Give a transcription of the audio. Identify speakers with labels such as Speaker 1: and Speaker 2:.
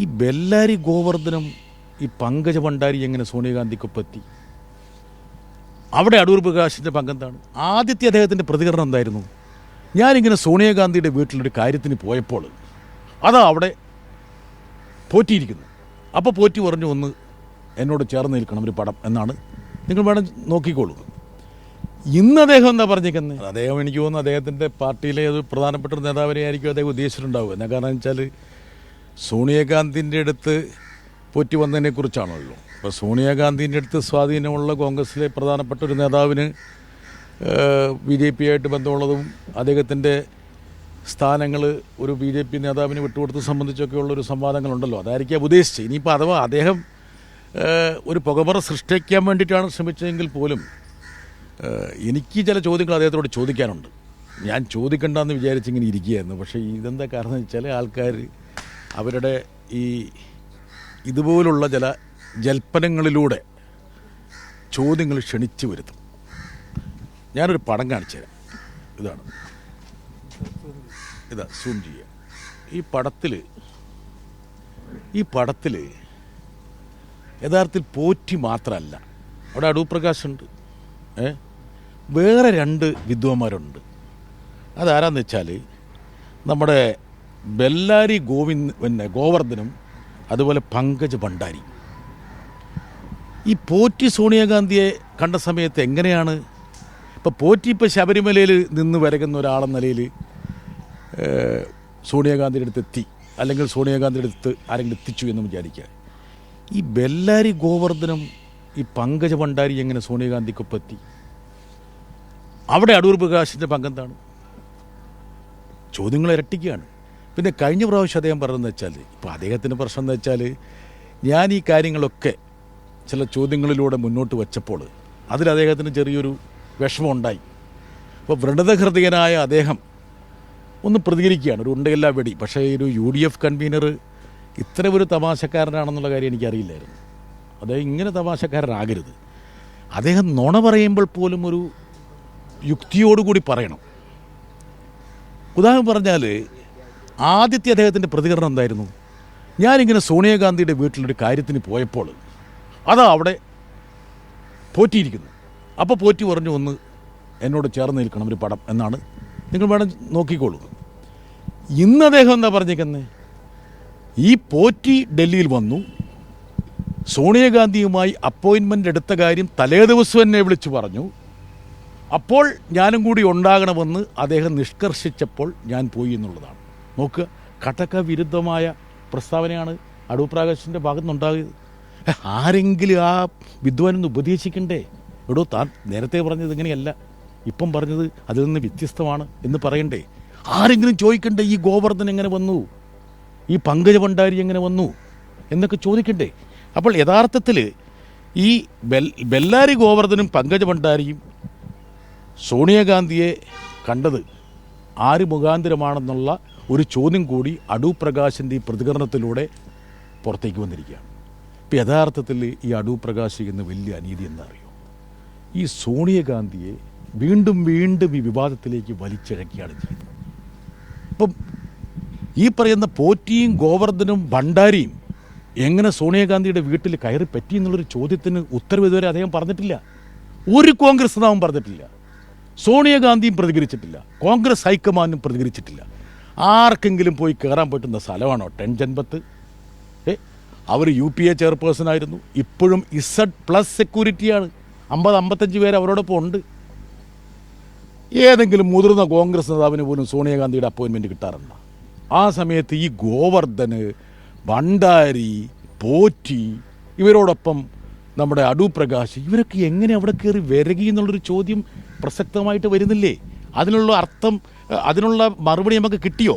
Speaker 1: ഈ ബെല്ലാരി ഗോവർദ്ധനം ഈ പങ്കജ ഭണ്ഡാരി എങ്ങനെ സോണിയാഗാന്ധിക്കൊപ്പെത്തി? അവിടെ അടൂർ പ്രകാശിന്റെ പങ്കെന്താണ്? ആദ്യത്തെ അദ്ദേഹത്തിന്റെ പ്രതികരണം എന്തായിരുന്നു? ഞാനിങ്ങനെ സോണിയാഗാന്ധിയുടെ വീട്ടിലൊരു കാര്യത്തിന് പോയപ്പോൾ അതാ അവിടെ പോറ്റിയിരിക്കുന്നു. അപ്പോൾ പോറ്റി പറഞ്ഞു ഒന്ന് എന്നോട് ചേർന്ന് നിൽക്കണം ഒരു പടം എന്നാണ്. നിങ്ങൾ വേണം നോക്കിക്കോളൂ. ഇന്ന് അദ്ദേഹം എന്താ പറഞ്ഞേക്കുന്നത് അദ്ദേഹം എനിക്ക് തോന്നുന്നു അദ്ദേഹത്തിന്റെ പാർട്ടിയിലെ ഒരു പ്രധാനപ്പെട്ട നേതാവിനെ ആയിരിക്കും അദ്ദേഹം ഉദ്ദേശിച്ചിട്ടുണ്ടാവുക. എന്നാ കാരണം വെച്ചാൽ സോണിയാഗാന്ധിന്റെ അടുത്ത് പോറ്റി വന്നതിനെ കുറിച്ചാണല്ലോ. അപ്പോൾ സോണിയാഗാന്ധിന്റെ അടുത്ത് സ്വാധീനമുള്ള കോൺഗ്രസിലെ പ്രധാനപ്പെട്ട ഒരു നേതാവിന് ബി ജെ പി ആയിട്ട് ബന്ധമുള്ളതും അദ്ദേഹത്തിന്റെ സ്ഥാനങ്ങൾ ഒരു ബി ജെ പി നേതാവിന് വിട്ടുകൊടുത്ത് സംബന്ധിച്ചൊക്കെ ഉള്ളൊരു സംവാദങ്ങളുണ്ടല്ലോ. അതായിരിക്കാം ഉദ്ദേശിച്ചത്. ഇനിയിപ്പോൾ അഥവാ അദ്ദേഹം ഒരു പുകമറ സൃഷ്ടിക്കാൻ വേണ്ടിയിട്ടാണ് ശ്രമിച്ചതെങ്കിൽ പോലും എനിക്ക് ചില ചോദ്യങ്ങൾ അദ്ദേഹത്തോട് ചോദിക്കാനുണ്ട്. ഞാൻ ചോദിക്കണ്ടെന്ന് വിചാരിച്ചിങ്ങനെ ഇരിക്കുകയായിരുന്നു. പക്ഷേ ഇതെന്താ കാരണം വെച്ചാൽ ആൾക്കാർ അവരുടെ ഈ ഇതുപോലുള്ള ചില ജൽപ്പനങ്ങളിലൂടെ ചോദ്യങ്ങൾ ക്ഷണിച്ചു വരുത്തും. ഞാനൊരു പടം കാണിച്ചു തരാം. ഇതാണ്. ഇതാ സൂം ചെയ്യുക ഈ പടത്തിൽ ഈ പടത്തിൽ യഥാർത്ഥത്തിൽ പോറ്റി മാത്രമല്ല. അവിടെ അടൂർ പ്രകാശുണ്ട് ഏ? വേറെ രണ്ട് വിദ്വാന്മാരുണ്ട്. അതാരാന്ന് വെച്ചാൽ നമ്മുടെ ബെല്ലാരി ഗോവിന്ദ് പിന്നെ ഗോവർദ്ധനും അതുപോലെ പങ്കജ് ഭണ്ഡാരി. ഈ പോറ്റി സോണിയാഗാന്ധിയെ കണ്ട സമയത്ത് എങ്ങനെയാണ്? ഇപ്പോൾ പോറ്റി ഇപ്പോൾ ശബരിമലയിൽ നിന്ന് വരകുന്ന ഒരാളെന്ന നിലയിൽ സോണിയാഗാന്ധിയുടെ അടുത്ത് എത്തി. അല്ലെങ്കിൽ സോണിയാഗാന്ധിയുടെ അടുത്ത് ആരെങ്കിലും എത്തിച്ചു എന്ന് വിചാരിക്കുക. ഈ ബെല്ലാരി ഗോവർദ്ധനം ഈ പങ്കജ ഭണ്ഡാരി എങ്ങനെ സോണിയാഗാന്ധിക്കൊപ്പം എത്തി? അവിടെ അടൂർ പ്രകാശിന്റെ പങ്കെന്താണ്? ചോദ്യങ്ങൾ ഇരട്ടിക്കുകയാണ്. പിന്നെ കഴിഞ്ഞ പ്രാവശ്യം അദ്ദേഹം പറഞ്ഞതെന്ന് വെച്ചാൽ ഇപ്പോൾ അദ്ദേഹത്തിന്റെ പ്രശ്നം എന്ന് വെച്ചാൽ ഞാൻ ഈ കാര്യങ്ങളൊക്കെ ചില ചോദ്യങ്ങളിലൂടെ മുന്നോട്ട് വെച്ചപ്പോൾ അതിൽ അദ്ദേഹത്തിന് ചെറിയൊരു വിഷമം ഉണ്ടായി. അപ്പോൾ വ്രണതഹൃദയനായ അദ്ദേഹം ഒന്ന് പ്രതികരിക്കുകയാണ്. ഒരു ഉണ്ടയില്ല വെടി. പക്ഷേ ഒരു യു ഡി എഫ് കൺവീനർ ഇത്ര ഒരു തമാശക്കാരനാണെന്നുള്ള കാര്യം എനിക്കറിയില്ലായിരുന്നു. അദ്ദേഹം ഇങ്ങനെ തമാശക്കാരനാകരുത്. അദ്ദേഹം നുണ പറയുമ്പോൾ പോലും ഒരു യുക്തിയോടുകൂടി പറയണം. ഉദാഹരണം പറഞ്ഞാൽ ആദ്യത്തെ അദ്ദേഹത്തിന്റെ പ്രതികരണം എന്തായിരുന്നു? ഞാനിങ്ങനെ സോണിയാഗാന്ധിയുടെ വീട്ടിലൊരു കാര്യത്തിന് പോയപ്പോൾ അതാ അവിടെ പോറ്റിയിരിക്കുന്നു. അപ്പോൾ പോറ്റി പറഞ്ഞു ഒന്ന് എന്നോട് ചേർന്ന് നിൽക്കണം ഒരു പടം എന്നാണ്. നിങ്ങൾ വേണം നോക്കിക്കോളൂ. ഇന്ന് അദ്ദേഹം എന്താ പറഞ്ഞിരിക്കുന്നത് ഈ പോറ്റി ഡൽഹിയിൽ വന്നു. സോണിയാഗാന്ധിയുമായി അപ്പോയിൻമെന്റ് എടുത്ത കാര്യം തലേ ദിവസം എന്നെ വിളിച്ചു പറഞ്ഞു. അപ്പോൾ ഞാനും കൂടി ഉണ്ടാകണമെന്ന് അദ്ദേഹം നിഷ്കർഷിച്ചപ്പോൾ ഞാൻ പോയി എന്നുള്ളതാണ്. നോക്കുക കട്ടക്ക വിരുദ്ധമായ പ്രസ്താവനയാണ് അടൂർ പ്രാകാശിന്റെ ഭാഗത്തുനിന്നുണ്ടാകിയത് ആരെങ്കിലും ആ വിദ്വാനൊന്ന് ഉപദേശിക്കണ്ടേ? എടോ താൻ നേരത്തെ പറഞ്ഞത് ഇങ്ങനെയല്ല. ഇപ്പം പറഞ്ഞത് അതിൽ നിന്ന് വ്യത്യസ്തമാണ് എന്ന് പറയണ്ടേ? ആരെങ്കിലും ചോദിക്കണ്ടേ ഈ ഗോവർദ്ധൻ എങ്ങനെ വന്നു? ഈ പങ്കജ ഭണ്ഡാരി എങ്ങനെ വന്നു? എന്നൊക്കെ ചോദിക്കണ്ടേ? അപ്പോൾ യഥാർത്ഥത്തിൽ ഈ ബെൽ ബെല്ലാരി ഗോവർദ്ധനും പങ്കജ ഭണ്ഡാരിയും സോണിയാഗാന്ധിയെ കണ്ടത് ആര് മുഖാന്തരമാണെന്നുള്ള ഒരു ചോദ്യം കൂടി അടൂ പ്രകാശിന്റെ ഈ പ്രതികരണത്തിലൂടെ പുറത്തേക്ക് വന്നിരിക്കുകയാണ്. ഇപ്പം യഥാർത്ഥത്തിൽ ഈ അടൂ പ്രകാശ് വലിയ അനീതി എന്നറിയോ ഈ സോണിയാഗാന്ധിയെ വീണ്ടും വീണ്ടും ഈ വിവാദത്തിലേക്ക് വലിച്ചിഴക്കുകയാണ് ചെയ്യുന്നത്. ഇപ്പം ഈ പറയുന്ന പോറ്റിയും ഗോവർദ്ധനും ഭണ്ഡാരിയും എങ്ങനെ സോണിയാഗാന്ധിയുടെ വീട്ടിൽ കയറി പറ്റി എന്നുള്ളൊരു ചോദ്യത്തിന് ഉത്തരവ് ഇതുവരെ അദ്ദേഹം പറഞ്ഞിട്ടില്ല. ഒരു കോൺഗ്രസ് നേതാവും പറഞ്ഞിട്ടില്ല. സോണിയാഗാന്ധിയും പ്രതികരിച്ചിട്ടില്ല. കോൺഗ്രസ് ഹൈക്കമാൻഡും പ്രതികരിച്ചിട്ടില്ല. ആർക്കെങ്കിലും പോയി കയറാൻ പറ്റുന്ന സ്ഥലമാണോ? ടെൻ ജൻപത്ത്. ഏ അവർ യു പി എ ചെയർപേഴ്സൺ ആയിരുന്നു. ഇപ്പോഴും ഇസഡ് പ്ലസ് സെക്യൂരിറ്റിയാണ്. അമ്പത് അമ്പത്തഞ്ച് പേര് അവരോടൊപ്പം ഉണ്ട്. ഏതെങ്കിലും മുതിർന്ന കോൺഗ്രസ് നേതാവിന് പോലും സോണിയാഗാന്ധിയുടെ അപ്പോയിൻമെന്റ് കിട്ടാറില്ല. ആ സമയത്ത് ഈ ഗോവർദ്ധന് ഭണ്ഡാരി പോറ്റി ഇവരോടൊപ്പം നമ്മുടെ അടൂപ്രകാശ് ഇവരൊക്കെ എങ്ങനെ അവിടെ കയറി വരകി എന്നുള്ളൊരു ചോദ്യം പ്രസക്തമായിട്ട് വരുന്നില്ലേ? അതിനുള്ള അർത്ഥം അതിനുള്ള മറുപടി നമുക്ക് കിട്ടിയോ?